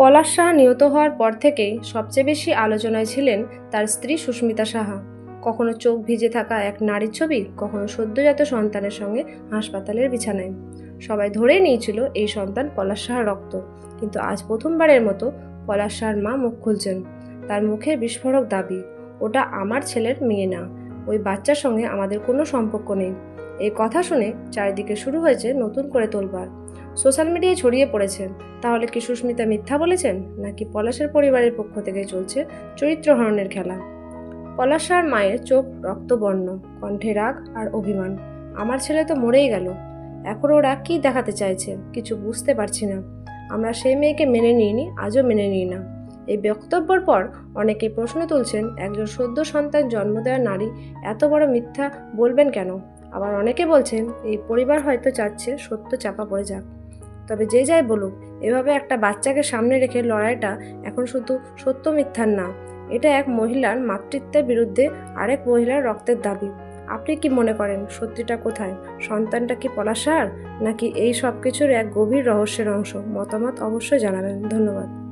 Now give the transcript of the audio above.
পলাশ সাহা নিহত হওয়ার পর থেকেই সবচেয়ে বেশি আলোচনায় ছিলেন তার স্ত্রী সুস্মিতা সাহা। কখনো চোখ ভিজে থাকা এক নারীর ছবি, কখনো সদ্যজাত সন্তানের সঙ্গে হাসপাতালের বিছানায়। সবাই ধরেই নিয়েছিল এই সন্তান পলাশ সাহার রক্ত। কিন্তু আজ প্রথমবারের মতো পলাশ সাহার মা মুখ খুলছেন। তার মুখে বিস্ফোরক দাবি, ওটা আমার ছেলের মেয়ে না। ওই বাচ্চার সঙ্গে আমাদের কোনো সম্পর্ক নেই। এই কথা শুনে চারিদিকে শুরু হয়েছে নতুন করে তোলবার সোশ্যাল মিডিয়ায় ছড়িয়ে পড়েছেন তাহলে কি সুস্মিতা মিথ্যা বলেছেন, নাকি পলাশের পরিবারের পক্ষ থেকে চলছে চরিত্র হরণের খেলা? পলাশ সাহার মায়ের চোখ রক্তবর্ণ, কণ্ঠে রাগ আর অভিমান। আমার ছেলে তো মরেই গেল, এখন ওরা কী দেখাতে চাইছে, কিছু বুঝতে পারছি না। আমরা সেই মেয়েকে মেনে নিইনি, আজও মেনে নিই না। এই বক্তব্যের পর অনেকে প্রশ্ন তুলছেন, একজন সদ্য সন্তান জন্ম দেওয়া নারী এত বড় মিথ্যা বলবেন কেন? আবার অনেকে বলছেন, এই পরিবার হয়তো চাচ্ছে সত্য চাপা পড়ে যাক। তবে যে যাই বলুক, এভাবে একটা বাচ্চাকে সামনে রেখে লড়াইটা এখন শুধু সত্য মিথ্যার না, এটা এক মহিলার মাতৃত্বের বিরুদ্ধে আরেক মহিলার রক্তের দাবি। আপনি কি মনে করেন সত্যিটা কোথায়? সন্তানটা কি পলাশার নাকি এই সব কিছুর এক গভীর রহস্যের অংশ? মতামত অবশ্যই জানাবেন। ধন্যবাদ।